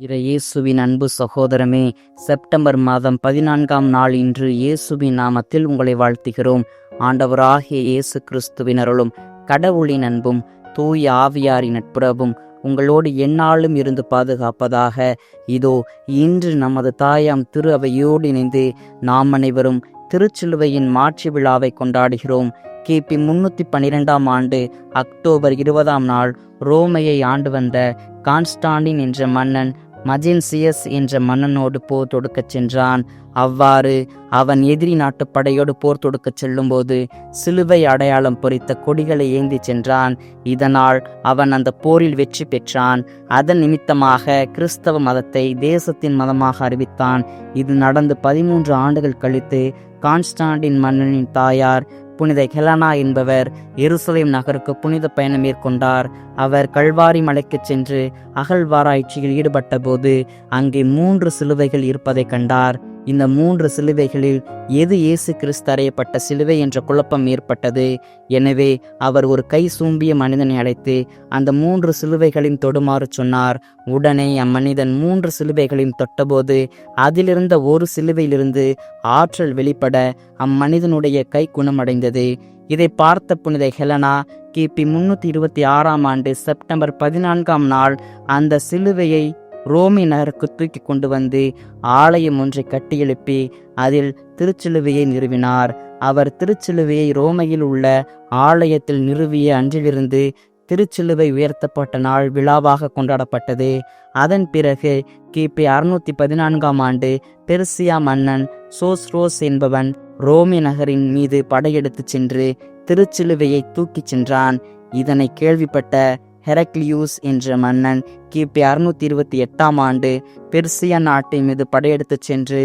இறையேசுவின் அன்பு சகோதரமே செப்டம்பர் மாதம் பதினான்காம் நாள் இன்று இயேசுவின் நாமத்தில் உங்களை வாழ்த்துகிறோம். ஆண்டவராகிய இயேசு கிறிஸ்துவின் அருளும் கடவுளின் அன்பும் தூய ஆவியாரின் நட்புறவும் உங்களோடு எந்நாளும் இருந்து பாதுகாப்பதாக. இதோ இன்று நமது தாயாம் திரு அவையோடு இணைந்து நாம் அனைவரும் திருச்சிலுவையின் மாட்சி விழாவை கொண்டாடுகிறோம். கிபி முன்னூற்றி பன்னிரெண்டாம் ஆண்டு அக்டோபர் இருபதாம் நாள் ரோமையை ஆண்டு வந்த கான்ஸ்டாண்டின் என்ற மன்னன் மஜென்சியஸ் என்ற மன்னனோடு போர் தொடுக்கச் சென்றான். அவ்வாறு அவன் எதிரி நாட்டு படையோடு போர் தொடுக்கச் செல்லும்போது சிலுவை அடையாளம் பொறித்த கொடிகளை ஏந்தி சென்றான். இதனால் அவன் அந்த போரில் வெற்றி பெற்றான். அதன் நிமித்தமாக கிறிஸ்தவ மதத்தை தேசத்தின் மதமாக அறிவித்தான். இது நடந்து பதிமூன்று ஆண்டுகள் கழித்து கான்ஸ்டாண்டின் மன்னனின் தாயார் புனித ஹெலனா என்பவர் எருசலேம் நகருக்கு புனித பயணம் மேற்கொண்டார். அவர் கல்வாரி மலைக்கு சென்று அகழ்வாராய்ச்சியில் ஈடுபட்ட போது அங்கே மூன்று சிலுவைகள் இருப்பதை கண்டார். இந்த மூன்று சிலுவைகளில் எது இயேசு கிறிஸ்து அறையப்பட்ட சிலுவை என்ற குழப்பம் ஏற்பட்டது? எனவே அவர் ஒரு கை சூம்பிய மனிதனை அழைத்து அந்த மூன்று சிலுவைகளையும் தொடுமாறு சொன்னார். உடனே அம்மனிதன் மூன்று சிலுவைகளையும் தொட்டபோது அதிலிருந்த ஒரு சிலுவையிலிருந்து ஆற்றல் வெளிப்பட அம்மனிதனுடைய கை குணமடைந்தது. இதை பார்த்த புனித ஹெலனா கிபி முன்னூத்தி இருபத்தி ஆறாம் ஆண்டு செப்டம்பர் பதினான்காம் நாள் அந்த சிலுவையை ரோமி நகருக்கு தூக்கி கொண்டு வந்து ஆலயம் ஒன்றை கட்டியெழுப்பி அதில் திருச்சிலுவையை நிறுவினார். அவர் திருச்சிலுவையை ரோமையில் உள்ள ஆலயத்தில் நிறுவிய அன்றிலிருந்து திருச்சிலுவை உயர்த்தப்பட்ட நாள் விழாவாக கொண்டாடப்பட்டது. அதன் பிறகு கிபி அறுநூத்தி பதினான்காம் ஆண்டு பெர்சியா மன்னன் சோஸ்ரோஸ் என்பவன் ரோமி நகரின் மீது படையெடுத்துச் சென்று திருச்சிலுவையை தூக்கிச் சென்றான். இதனை கேள்விப்பட்ட ஹெரக்லியூஸ் என்ற மன்னன் கிபி அறுநூத்தி இருபத்தி எட்டாம் ஆண்டு பெர்சியா நாட்டின் மீது படையெடுத்துச் சென்று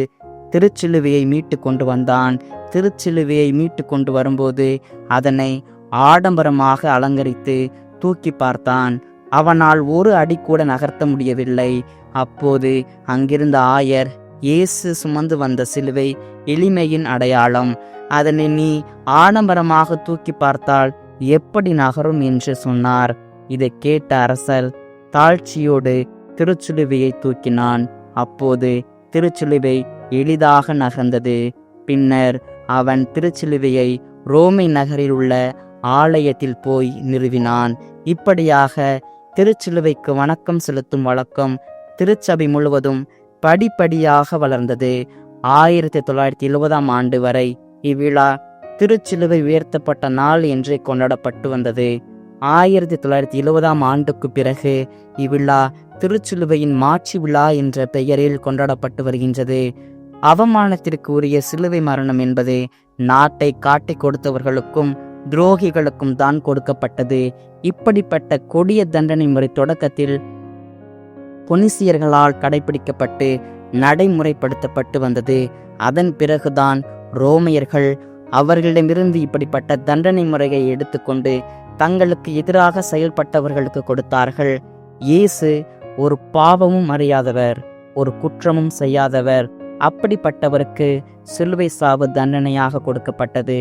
திருச்சிலுவையை மீட்டு கொண்டு வந்தான். திருச்சிலுவையை மீட்டு கொண்டு வரும்போது அதனை ஆடம்பரமாக அலங்கரித்து தூக்கி பார்த்தான். அவனால் ஒரு அடி கூட நகர்த்த முடியவில்லை. அப்போது அங்கிருந்த ஆயர் இயேசு சுமந்து வந்த சிலுவை எளிமையின் அடையாளம். அதனை நீ ஆடம்பரமாக தூக்கி பார்த்தால் எப்படி நகரும் என்று சொன்னார். இதை கேட்ட அரசர் தாழ்ச்சியோடு திருச்சிலுவையை தூக்கினான். அப்போது திருச்சிலுவை எளிதாக நகர்ந்தது. பின்னர் அவன் திருச்சிலுவையை ரோமை நகரில் உள்ள ஆலயத்தில் போய் நிறுவினான். இப்படியாக திருச்சிலுவைக்கு வணக்கம் செலுத்தும் வழக்கம் திருச்சபை முழுவதும் படிப்படியாக வளர்ந்தது. ஆயிரத்தி தொள்ளாயிரத்தி எழுபதாம் ஆண்டு வரை இவ்விழா திருச்சிலுவை உயர்த்தப்பட்ட நாள் என்றே கொண்டாடப்பட்டு வந்தது. ஆயிரத்தி தொள்ளாயிரத்தி எழுபதாம் ஆண்டுக்கு பிறகு இவ்விழா திருச்சிலுவையின் மாட்சி விழா என்ற பெயரில் கொண்டாடப்பட்டு வருகின்றது. அவமானத்திற்கு உரிய சிலுவை மரணம் என்பது நாட்டை காட்டி கொடுத்தவர்களுக்கும் துரோகிகளுக்கும் தான் கொடுக்கப்பட்டது. இப்படிப்பட்ட கொடிய தண்டனை முறை தொடக்கத்தில் பொனிசியர்களால் கடைபிடிக்கப்பட்டு நடைமுறைப்படுத்தப்பட்டு வந்தது. அதன் பிறகுதான் ரோமையர்கள் அவர்களிடமிருந்து இப்படிப்பட்ட தண்டனை முறையை எடுத்துக்கொண்டு தங்களுக்கு எதிராக செயல்பட்டவர்களுக்கு கொடுத்தார்கள். இயேசு ஒரு பாவமும் அறியாதவர் ஒரு குற்றமும் செய்யாதவர். அப்படிப்பட்டவருக்கு சிலுவை சாவு தண்டனையாக கொடுக்கப்பட்டது.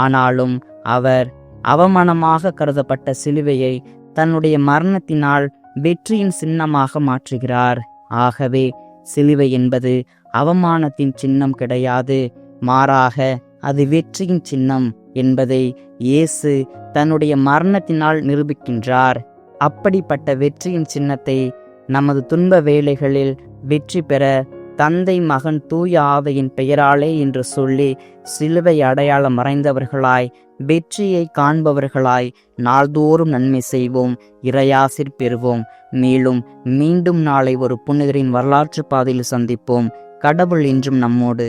ஆனாலும் அவர் அவமானமாக கருதப்பட்ட சிலுவையை தன்னுடைய மரணத்தினால் வெற்றியின் சின்னமாக மாற்றுகிறார். ஆகவே சிலுவை என்பது அவமானத்தின் சின்னம் கிடையாது மாறாக அது வெற்றியின் சின்னம். என்பதை இயேசு தன்னுடைய மரணத்தினால் நிரூபிக்கின்றார். அப்படிப்பட்ட வெற்றியின் சின்னத்தை நமது துன்ப வேலைகளில் வெற்றி பெற தந்தை மகன் தூய ஆவையின் பெயராலே என்று சொல்லி சிலுவை அடையாளம் மறைந்தவர்களாய் வெற்றியை காண்பவர்களாய் நாள்தோறும் நன்மை செய்வோம் இறையாசிர் பெறுவோம். மேலும் மீண்டும் நாளை ஒரு புனிதரின் வரலாற்று பாதையில் சந்திப்போம். கடவுள் என்றும் நம்மோடு.